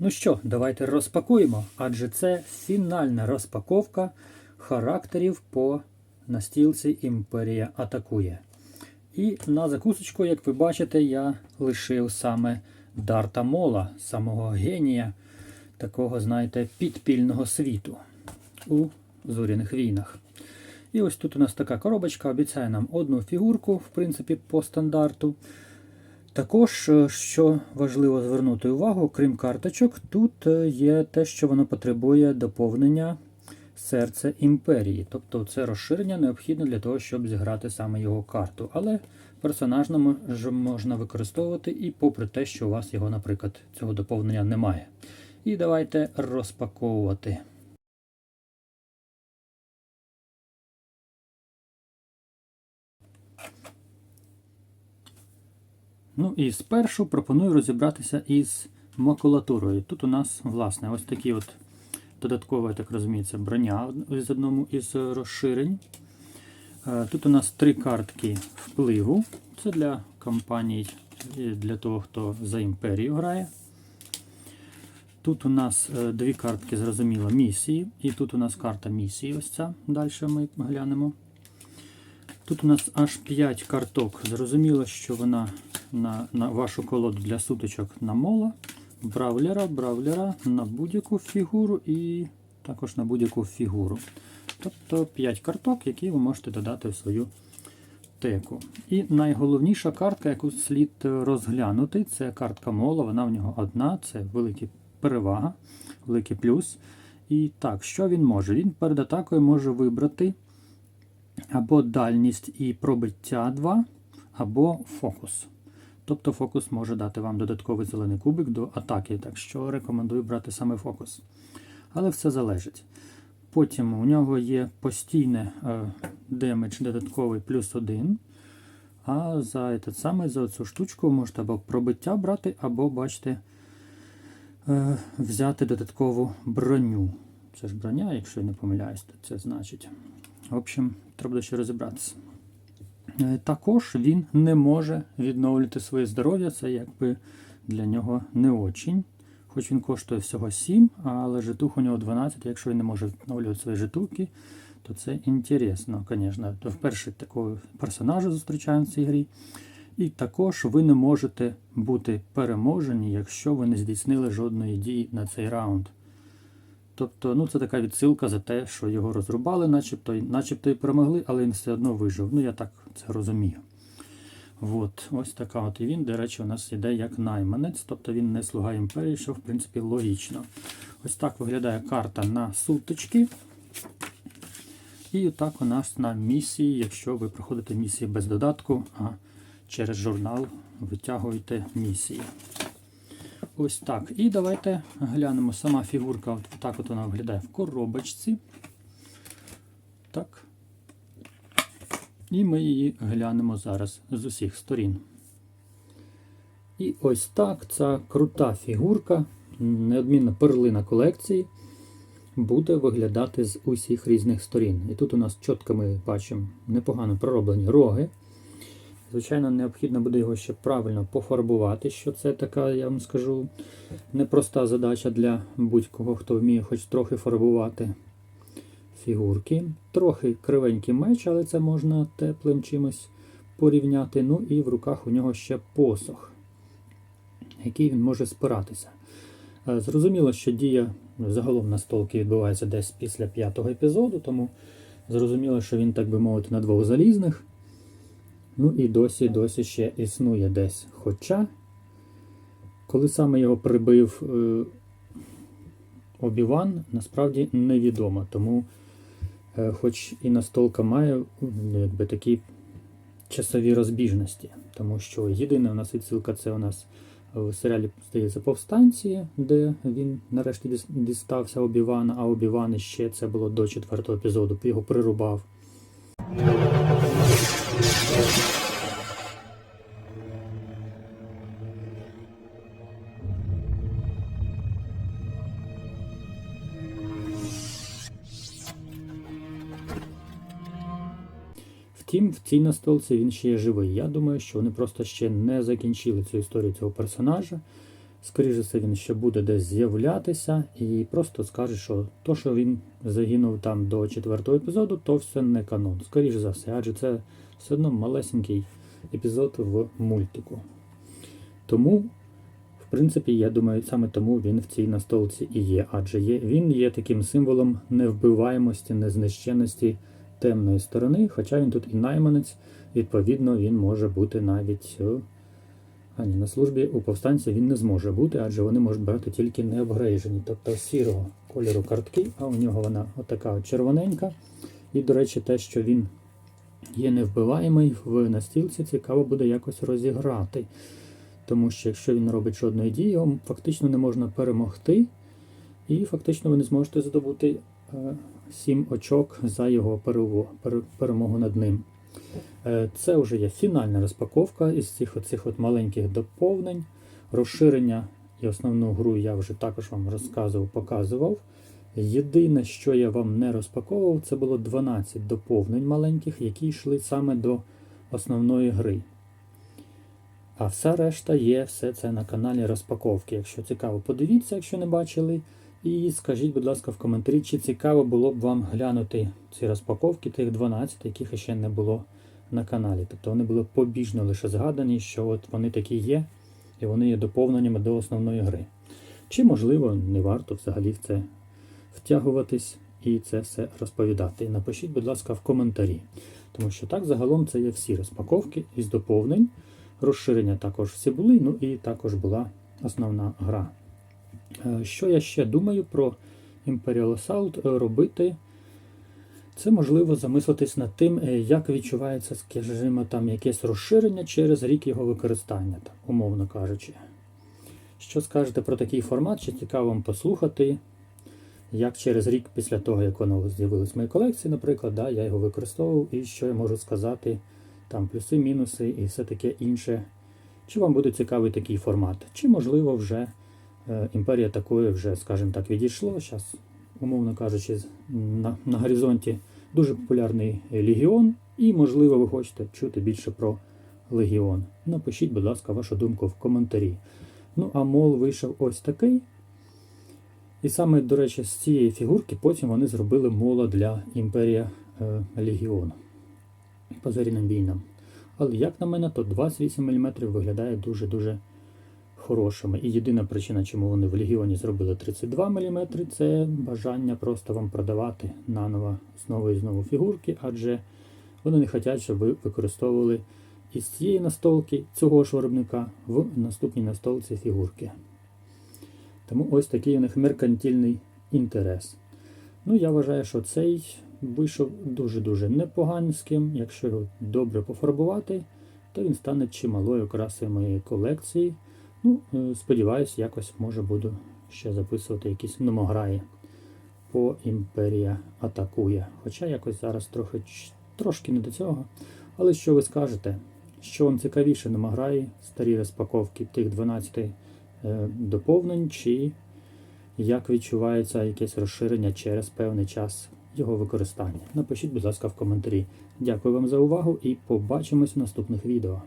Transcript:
Ну що, давайте розпакуємо, адже це фінальна розпаковка характерів по настілці Імперія атакує. І на закусочку, як ви бачите, я лишив саме Дарта Мола, самого генія такого, знаєте, підпільного світу у зоряних війнах. І ось тут у нас така коробочка обіцяє нам одну фігурку, в принципі, по стандарту. Також, е, що важливо звернути увагу, крім карточок, тут е, є те, що воно потребує доповнення серця імперії. Тобто це розширення необхідне для того, щоб зіграти саме його карту. Але персонажно можна використовувати і попри те, що у вас його, наприклад, цього доповнення немає. І давайте розпаковувати. Ну і спершу пропоную розібратися із макулатурою. Тут у нас, власне, ось такі от додаткова, так розумію, броня з одному із розширень. Е, Тут у нас три картки впливу. Це для компаній, для того, хто за імперію грає. Тут у нас е, дві картки, зрозуміло, місії. І тут у нас карта місії. Ось ця. Далі ми глянемо. Тут у нас аж 5 карток. Зрозуміло, що вона на, на вашу колоду для сутичок на мола, бравлера, бравлера на будь-яку фігуру і також на будь-яку фігуру. Тобто 5 карток, які ви можете додати в свою теку. І найголовніша картка, яку слід розглянути, це картка мола. Вона в нього одна, це велика перевага, великий плюс. І так, що він може? Він перед атакою може вибрати або дальність і пробиття 2, або фокус. Тобто фокус може дати вам додатковий зелений кубик до атаки, так що рекомендую брати саме фокус. Але все залежить. Потім у нього є постійне е, демедж додатковий плюс 1. А за этот самий, за цю штучку можете або пробиття брати, або, бачите, е, взяти додаткову броню. Це ж броня, якщо я не помиляюсь, то це значить. В общем, треба ще розібратися. Е, Також він не може відновлювати своє здоров'я, це якби для нього не очень. Хоч він коштує всього 7, але житух у нього 12. Якщо він не може відновлювати свої житухи, то це інтересно, звісно. То вперше такого персонажа зустрічаємо в цій грі. І також ви не можете бути переможені, якщо ви не здійснили жодної дії на цей раунд. Тобто, ну це така відсилка за те, що його розрубали, начебто, начебто і перемогли, але він все одно вижив. Ну, я так це розумію. От, ось така от і він, до речі, у нас йде як найманець, тобто він не слуга імперії, що в принципі логічно. Ось так виглядає карта на сутички. І так у нас на місії, якщо ви проходите місії без додатку, а через журнал витягуєте місії. Ось так. І давайте глянемо сама фігурка. От так от вона виглядає в коробочці. Так. І ми її глянемо зараз з усіх сторін. І ось так ця крута фігурка, неодмінна перлина колекції, буде виглядати з усіх різних сторін. І тут у нас чітко ми бачимо непогано пророблені роги. Звичайно, необхідно буде його ще правильно пофарбувати, що це така, я вам скажу, непроста задача для будь-кого, хто вміє хоч трохи фарбувати фігурки. Трохи кривенький меч, але це можна теплим чимось порівняти. Ну і в руках у нього ще посох, який він може спиратися. Е, Зрозуміло, що дія загалом на столки відбувається десь після п'ятого епізоду, тому зрозуміло, що він, так би мовити, на двох залізних. Ну і досі досі ще існує десь. Хоча, коли саме його прибив е, Обіван, насправді невідомо. Тому, е, хоч і настолка має ну, якби, такі часові розбіжності, тому що єдина у нас відсилка це у нас в серіалі здається повстанці, де він нарешті дістався Обівана, а Обіван ще це було до четвертого епізоду, його прирубав. Втім, в цій настолці він ще є живий. Я думаю, що вони просто ще не закінчили цю історію цього персонажа. Скоріше все, він ще буде десь з'являтися і просто скаже, що то, що він загинув там до четвертого епізоду, то все не канон. Скоріше за все, адже це все одно малесенький епізод в мультику. Тому, в принципі, я думаю, саме тому він в цій настолці і є, адже є, він є таким символом невбиваємості, незнищеності темної сторони, хоча він тут і найманець, відповідно, він може бути навіть. е, А ні, на службі у повстанця він не зможе бути, адже вони можуть брати тільки необгрейжені, тобто сірого кольору картки, а у нього вона отака от червоненька. І, до речі, те, що він є невбиваємий в настілці, цікаво буде якось розіграти. Тому що якщо він робить жодної дії, його фактично не можна перемогти, і фактично ви не зможете здобути е, 7 очок за його перемогу над ним. Е, Це вже є фінальна розпаковка із цих оцих от маленьких доповнень. Розширення і основну гру я вже також вам розказував, показував. Єдине, що я вам не розпаковував, це було 12 доповнень маленьких, які йшли саме до основної гри. А все решта є все це на каналі розпаковки. Якщо цікаво, подивіться, якщо не бачили. І скажіть, будь ласка, в коментарі, чи цікаво було б вам глянути ці розпаковки, тих 12, яких ще не було на каналі. Тобто вони були побіжно лише згадані, що от вони такі є, і вони є доповненнями до основної гри. Чи, можливо, не варто взагалі в це втягуватись і це все розповідати. Напишіть, будь ласка, в коментарі. Тому що так загалом це є всі розпаковки із доповнень. Розширення також всі були, ну і також була основна гра. Е, Що я ще думаю про Imperial Assault е, робити? Це можливо замислитись над тим, е, як відчувається, скажімо, там якесь розширення через рік його використання, там, умовно кажучи. Що скажете про такий формат? Чи цікаво вам послухати, як через рік після того, як воно з'явилось в моїй колекції, наприклад, да, я його використовував, і що я можу сказати, там плюси, мінуси і все таке інше. Чи вам буде цікавий такий формат? Чи, можливо, вже імперія такої вже, скажімо так, відійшло. Зараз, умовно кажучи, на, на горизонті дуже популярний Легіон, і, можливо, ви хочете чути більше про Легіон. Напишіть, будь ласка, вашу думку в коментарі. Ну, а мол вийшов ось такий. І саме, до речі, з цієї фігурки потім вони зробили мола для Імперія е, Легіону по зоряним війнам. Але як на мене, то 28 мм виглядає дуже-дуже хорошими. І єдина причина, чому вони в Легіоні зробили 32 мм, це бажання просто вам продавати наново знову і знову фігурки, адже вони не хочуть, щоб ви використовували із цієї настолки цього ж виробника в наступній настолці фігурки. Тому ось такий у них меркантильний інтерес. Ну, я вважаю, що цей вийшов дуже-дуже непоганським. Якщо його добре пофарбувати, то він стане чималою красою моєї колекції. Ну, е, сподіваюсь, якось може буду ще записувати якісь номограї по Імперія атакує. Хоча якось зараз трохи, трошки не до цього. Але що ви скажете? Що вам цікавіше номограї, старі розпаковки тих 12 е, доповнень, чи як відчувається якесь розширення через певний час його використання? Напишіть, будь ласка, в коментарі. Дякую вам за увагу і побачимось в наступних відео.